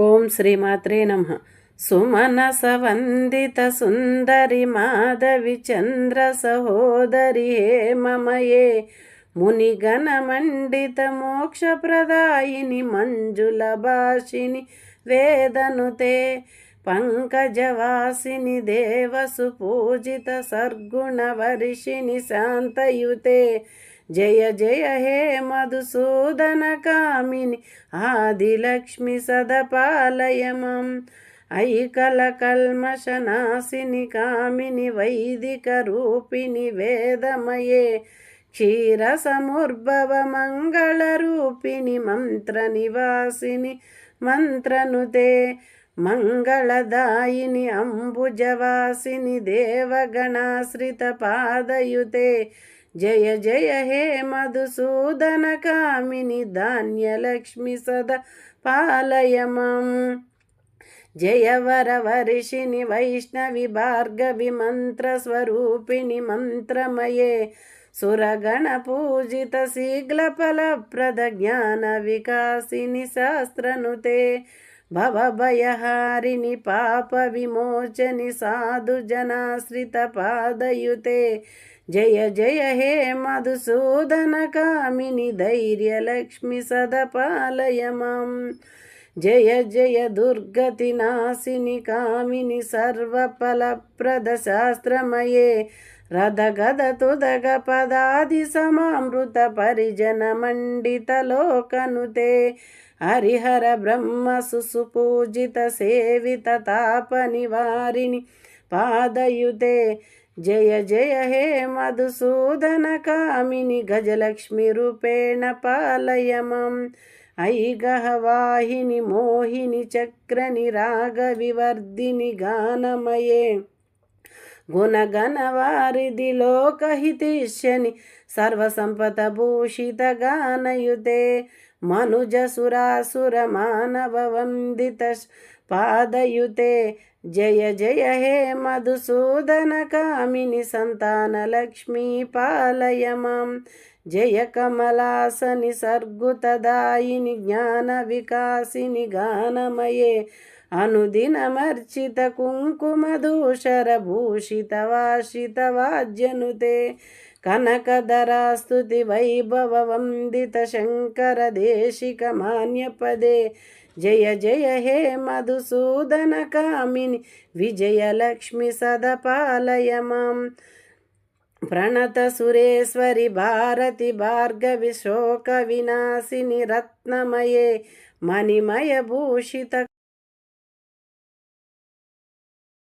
ఓం శ్రీమాత్రే నమ. సుమనస వందిత సుందరి మాధవి చంద్ర సహోదరి హే మమయే. మునిగణ మండిత మోక్షప్రదాయిని మంజుల భాషిని వేదనుతే. పంకజవాసిని దేవసు పూజిత సర్గుణ వర్షిని శాంతయుతే. జయ జయ హే మధుసూదన కామిని ఆదిలక్ష్మి సదపాలయమం. ఐకల కల్మషనాశిని కామిని వైదిక రూపిణి వేదమయే. క్షీర సముర్భవ మంగళ రూపిణి మంత్ర నివాసిని మంత్రనుతే మంగళదాయిని అంబుజవాసిని దేవగణాశ్రిత పాదయుతే. జయ జయ హే మధుసూదన కామిని ధాన్యలక్ష్మి సద పాలయమం. జయ వర వర్షిణి వైష్ణవి భార్గవి మంత్రస్వరూపిణి మంత్రమయే. భవభయహారిణి పాప విమోచని సాధు జనాశ్రిత పాదయుతే జయ జయ హే మధుసూదన కామిని ధైర్యలక్ష్మి సదపాలయమం జయ జయ దుర్గతి నాశిని కామిని సర్వఫలప్రద శాస్త్రమయే రథగద తుదగ పదాది సమామృత పరిజన మండిత లోకనుతే హరిహర బ్రహ్మ సుసుపూజిత సేవిత తాప నివారిణి పాదయుతే. జయ జయ హే మధుసూదన కామిని గజలక్ష్మి రూపేణ పాలయమం. ఐగహవాహిని మోహిని చక్రని రాగ వివర్ధిని గానమయే గుణగణవారిది లోకహితిష్యని సర్వసంపద భూషిత గానయుతే. మనుజ సురాసుర మానవ వందిత పాదయుతే జయ జయ హే మధుసూదన కామిని సంతాన లక్ష్మీ పాలయమాం జయ కమలాసని సర్గుతదాయిని జ్ఞాన అనుదినమర్చిత కుంకుమదూషర భూషిత వాషిత వాజ్యనుతే కనకధరాస్తుతి వైభవ వందిత శంకర దేశిక మాన్యపదే జయ జయ హే మధుసూదన కామిని విజయలక్ష్మి సదపాలయ మాం. ప్రణత సురేశ్వరి భారతి భార్గవి శోక వినాశిని రత్నమయే మణిమయ భూషిత